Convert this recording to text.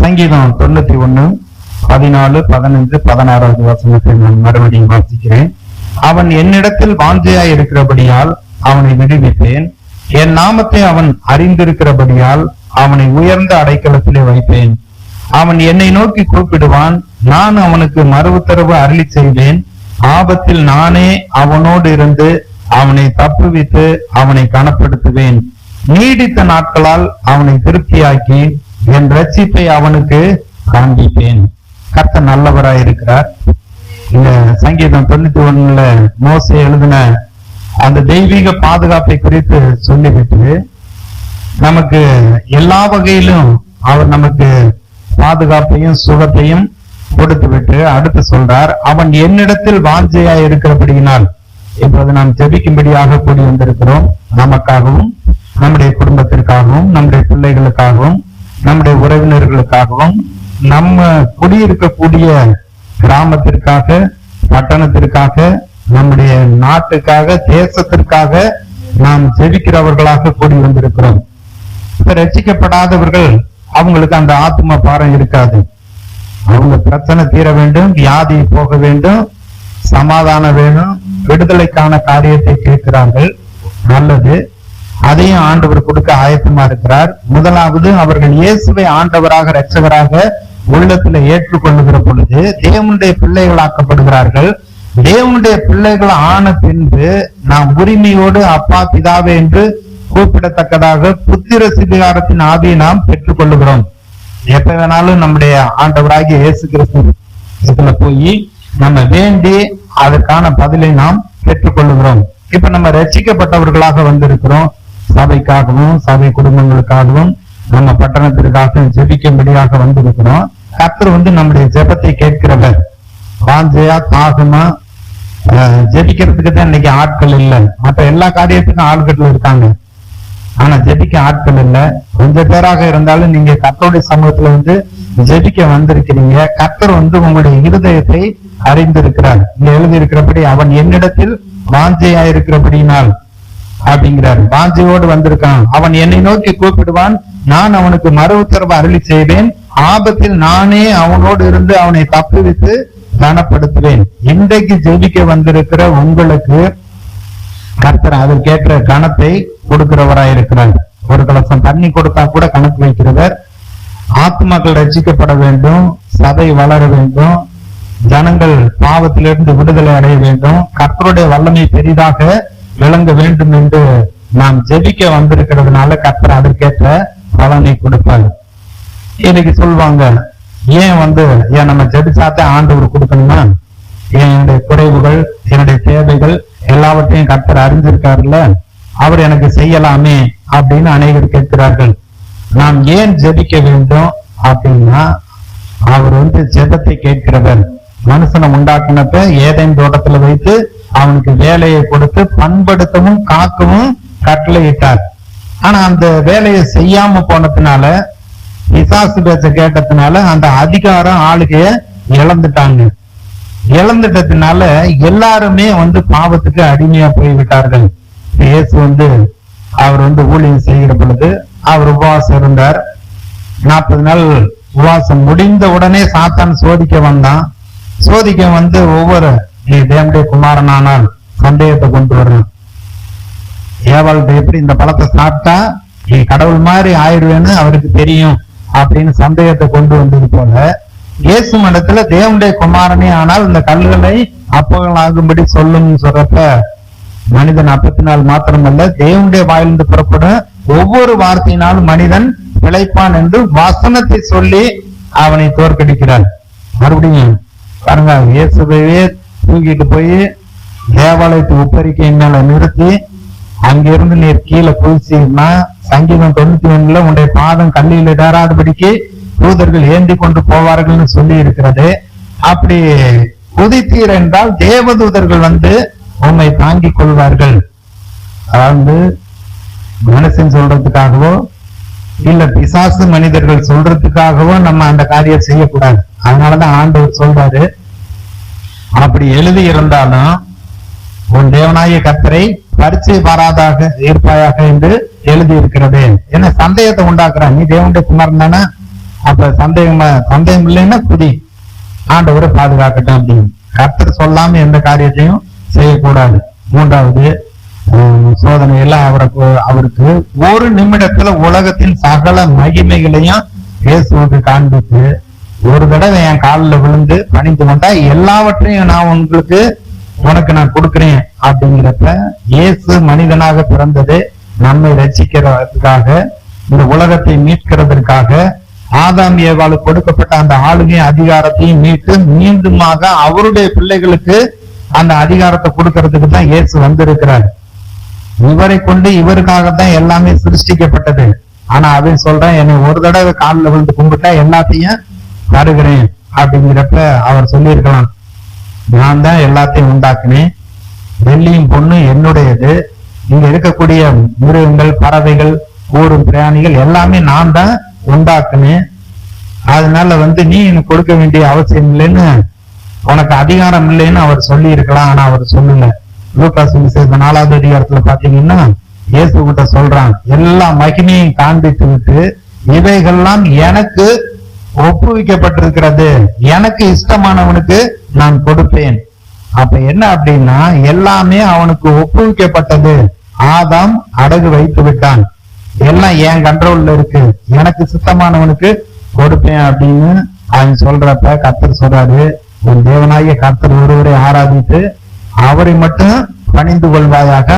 சங்கீதம் தொண்ணூத்தி ஒண்ணு பதினாலு பதினஞ்சு பதினாறாவது வசனத்தை நான் மறுபடியும் வாசிக்கிறேன். அவன் என்னிடத்தில் வாஞ்சையாய் இருக்கிறபடியால் அவனை விடுவிப்பேன். என் நாமத்தை அவன் அறிந்திருக்கிறபடியால் அவனை உயர்ந்த அடைக்கலத்திலே வைப்பேன். அவன் என்னை நோக்கி கூப்பிடுவான். நான் அவனுக்கு மறு உத்தரவு அருளி செய்வேன் ஆபத்தில் நானே அவனோடு இருந்து அவனை தப்புவித்து அவனை கனப்படுத்துவேன். நீடித்த நாட்களால் அவனை திருப்தியாக்கி என் ரட்சிப்பை அவனுக்கு காண்பிப்பேன். கர்த்தர் நல்லவராயிருக்கிறார் இந்த சங்கீதம் தொண்ணூத்தி ஒண்ணுல மோசை எழுதின அந்த தெய்வீக பாதுகாப்பை குறித்து சொல்லிவிட்டு நமக்கு எல்லா வகையிலும் அவர் நமக்கு பாதுகாப்பையும் சுகத்தையும் கொடுத்து விட்டு அடுத்து சொல்றார் அவன் என்னிடத்தில் வாஞ்சையா இருக்கிறபடியினால் இப்போது நாம் ஜெபிக்கும்படியாக கூடி வந்திருக்கிறோம். நமக்காகவும் நம்முடைய குடும்பத்திற்காகவும் நம்முடைய பிள்ளைகளுக்காகவும் நம்முடைய உறவினர்களுக்காகவும் நம்ம குடியிருக்கக்கூடிய கிராமத்திற்காக பட்டணத்திற்காக நம்முடைய நாட்டுக்காக தேசத்திற்காக நாம் ஜெபிக்கிறவர்களாக கூடி வந்திருக்கிறோம். இப்ப ரட்சிக்கப்படாதவர்கள் அவங்களுக்கு அந்த ஆத்ம பாரம் இருக்காது. அவங்க பிரச்சனை தீர வேண்டும் வியாதி போக வேண்டும் சமாதானம் வேணும் விடுதலைக்கான காரியத்தை கேட்கிறார்கள். நல்லது. அதையும் ஆண்டவர் கொடுக்க ஆயத்தமா இருக்கிறார். முதலாவது அவர்கள் இயேசுவை ஆண்டவராக இரட்சகராக உள்ளத்துல ஏற்றுக்கொள்ளுகிற பொழுது தேவனுடைய பிள்ளைகளாக்கப்படுகிறார்கள். தேவனுடைய பிள்ளைகள் ஆன பின்பு நாம் உரிமையோடு அப்பா பிதாவே என்று கூப்பிடத்தக்கதாக புத்திர சிபிகாரத்தின் ஆவியை நாம் பெற்றுக் கொள்ளுகிறோம் எப்ப வேணாலும் நம்முடைய ஆண்டவராகிய இயேசு கிறிஸ்து இதுல போய் நம்ம வேண்டி அதற்கான பதிலை நாம் பெற்றுக் கொள்ளுகிறோம் இப்ப நம்ம ரசிக்கப்பட்டவர்களாக வந்திருக்கிறோம். சபைக்காகவும் சபை குடும்பங்களுக்காகவும் நம்ம பட்டணத்திற்காக ஜெபிக்கும்படியாக வந்திருக்கிறோம். கர்த்தர் வந்து நம்முடைய ஜெபத்தை கேட்கிறவர். வாஞ்சையா தாகமா ஜெபிக்கிறதுக்கு தான் இன்னைக்கு ஆட்கள் இல்ல. மற்ற எல்லா காரியத்துக்கும் ஆட்கள் இருக்காங்க. ஆனா ஜெபிக்க ஆட்கள் இல்ல. கொஞ்ச பேராக இருந்தாலும் நீங்க கர்த்தருடைய சமூகத்துல வந்து ஜெபிக்க வந்திருக்கிறீங்க. கர்த்தர் வந்து உங்களுடைய இருதயத்தை அறிந்திருக்கிறார். இங்க எழுதி இருக்கிறபடி அவன் என்னிடத்தில் வாஞ்சையா இருக்கிறபடியினால் அப்படிங்கிறார். வாஞ்சையோடு வந்திருக்கான். அவன் என்னை நோக்கி கூப்பிடுவான். நான் அவனுக்கு மறு உத்தரவு அருளி செய்வேன். ஆபத்தில் நானே அவனோடு இருந்து அவனை தப்புவித்து கனப்படுத்துவேன். இன்றைக்கு ஜெபிக்க வந்திருக்கிற உங்களுக்கு கர்த்தர் அதற்கேற்ற கணத்தை கொடுக்கிறவராயிருக்கிறார். ஒரு கலசம் தண்ணி கொடுத்தா கூட கணக்கு வைக்கிறவர். ஆத்மாக்கள் ரசிக்கப்பட வேண்டும். சபை வளர வேண்டும். ஜனங்கள் பாவத்திலிருந்து விடுதலை அடைய வேண்டும். கர்த்தருடைய வல்லமை பெரிதாக விளங்க வேண்டும் என்று நாம் ஜெபிக்க வந்திருக்கிறதுனால கர்த்தர் அதற்கேற்ற பலனை கொடுப்பாங்க இன்னைக்கு சொல்லுவாங்க ஏன் வந்து ஏன் நம்ம ஜெபிச்சாத்தான் ஆண்டவர் கொடுக்கணுமா? என்னுடைய குறைவுகள் என்னுடைய தேவைகள் எல்லாவற்றையும் கர்த்தர் அறிஞ்சிருக்காருல்ல? அவர் எனக்கு செய்யலாமே அப்படின்னு அநேகர் கேட்கிறார்கள். நாம் ஏன் ஜெபிக்க வேண்டும் அப்படின்னா அவர் வந்து ஜெபத்தை கேட்கிறவர். மனுஷனை உண்டாக்குனப்ப ஏதேன் தோட்டத்துல வைத்து அவனுக்கு வேலையை கொடுத்து பண்படுத்தவும் காக்கவும் கட்டளையிட்டார் ஆனா அந்த வேலையை செய்யாம போனதுனால பிசாசு பேச்ச கேட்டதுனால அந்த அதிகாரம் ஆளுகைய இழந்துட்டாங்க. இழந்துட்டதுனால எல்லாருமே வந்து பாவத்துக்கு அடிமையா போய்விட்டார்கள். இயேசு வந்து அவர் வந்து ஊழியம் செய்கிற பொழுது அவர் உபவாசம் இருந்தார். நாற்பது நாள் உபவாசம் முடிந்த உடனே சாத்தான் சோதிக்க வந்தான். சோதிக்க வந்து ஒவ்வொரு நீ தேவனுடைய குமாரனானால் சந்தேகத்தை கொண்டு வரணும். ஏவாள்கிட்ட எப்படி இந்த பழத்தை சாப்பிட்டா நீ கடவுள் மாதிரி ஆயிடுவேன்னு அவருக்கு தெரியும் அப்படின்னு சந்தேகத்தை கொண்டு வந்தது போல இயேசு மடத்துல தேவனுடைய குமாரனே ஆனால் இந்த கல்லுகளை அப்பகலாகும்படி சொல்லும்னு சொல்றப்ப மனிதன் அப்பத்தி நாள் மாத்திரமல்ல தேவனுடைய வாயிலிருந்து புறப்படும் ஒவ்வொரு வார்த்தையினாலும் மனிதன் பிழைப்பான் என்று வசனத்தை சொல்லி அவனை தோற்கடிக்கிறார். மறுபடியும் பாருங்க இயேசுவையே தூக்கிட்டு போய் தேவாலயத்து உப்பரிக்கை மேல நிறுத்தி அங்கிருந்து நீர் கீழே குதிச்சீங்கன்னா சங்கீதம் தொண்ணூத்தி ஒண்ணுல உன்னுடைய பாதம் கல்லில் இடராதபடிக்கு தூதர்கள் ஏந்தி கொண்டு போவார்கள்னு சொல்லி இருக்கிறது. அப்படி குதித்தீர் என்றால் தேவதூதர்கள் வந்து உம்மை தாங்கிக் கொள்வார்கள். அதாவது மனுஷன் சொல்றதுக்காகவோ இல்ல பிசாசு மனிதர்கள் சொல்றதுக்காகவோ நம்ம அந்த காரியம் செய்யக்கூடாது. அதனாலதான் ஆண்டவர் சொல்றாரு அப்படி எழுதி இருந்தாலும் உன் தேவனாகிய கர்த்தரை பரிச்சை பாராதாக இருப்பாயாக என்று எழுதி இருக்கிறது என்ன சந்தேகத்தை உண்டாக்குறான்? நீ தேவனுடைய குமாரன் தானே? அப்ப சந்தேகம்? சந்தேகம் இல்லைன்னா குடி. ஆண்டவரை பாதுகாக்கட்டும் அப்படின்னு. கர்த்தர் சொல்லாம எந்த காரியத்தையும் செய்யக்கூடாது. மூன்றாவது சோதனையெல்லாம் அவருக்கு அவருக்கு ஒரு நிமிடத்துல உலகத்தின் சகல மகிமைகளையும் இயேசுவுக்கு காண்பித்து ஒரு தடவை என் காலில் விழுந்து பணிந்து கொண்டா எல்லாவற்றையும் நான் உங்களுக்கு உனக்கு நான் கொடுக்குறேன் அப்படிங்கிறப்ப இயேசு மனிதனாக பிறந்தது நம்மை ரசிக்கிறதுக்காக இந்த உலகத்தை மீட்கிறதற்காக ஆதாம் ஏவாளு கொடுக்கப்பட்ட அந்த ஆளுகை அதிகாரத்தையும் மீட்டு மீண்டுமாக அவருடைய பிள்ளைகளுக்கு அந்த அதிகாரத்தை கொடுக்கறதுக்கு தான் இயேசு வந்திருக்கிறார். இவரை கொண்டு இவருக்காகத்தான் எல்லாமே சிருஷ்டிக்கப்பட்டது. ஆனா அவன் சொல்றேன் என்னை ஒரு தடவை காலில் விழுந்து கும்பிட்டா எல்லாத்தையும் தருகிறேன் அப்படிங்கிறப்ப அவர் சொல்லியிருக்கலாம் நான் தான் எல்லாத்தையும் உண்டாக்குனேன். வெள்ளியும் பொண்ணு என்னுடையது. இங்க இருக்கக்கூடிய மிருகங்கள் பறவைகள் ஊரும் பிராணிகள் எல்லாமே நான் தான் உண்டாக்குனேன். அதனால வந்து நீ எனக்கு கொடுக்க வேண்டிய அவசியம் இல்லைன்னு உனக்கு அதிகாரம் இல்லைன்னு அவர் சொல்லி இருக்கலாம் ஆனா அவர் சொல்லல லூகாஸ் விசேஷ நாலாவது அதிகாரத்துல பாத்தீங்கன்னா இயேசு கிட்ட சொல்றான் எல்லா மகிமையும் காண்பித்து விட்டு இவைகள்லாம் எனக்கு ஒப்புவிக்கப்பட்டிருக்கிறது எனக்கு இஷ்டமானவனுக்கு நான் கொடுப்பேன். அப்ப என்ன அப்படின்னா எல்லாமே அவனுக்கு ஒப்புவிக்கப்பட்டது. ஆதாம் அடகு வைத்து விட்டான். எல்லாம் என் கண்ட்ரோல்ல இருக்கு. எனக்கு சுத்தமானவனுக்கு கொடுப்பேன் அப்படின்னு அவன் சொல்றப்ப கத்தர் சொல்றாரு உன் தேவனாகிய கர்த்தர் ஒருவரை ஆராதித்து அவரை மட்டும் பணிந்து கொள்வாயாக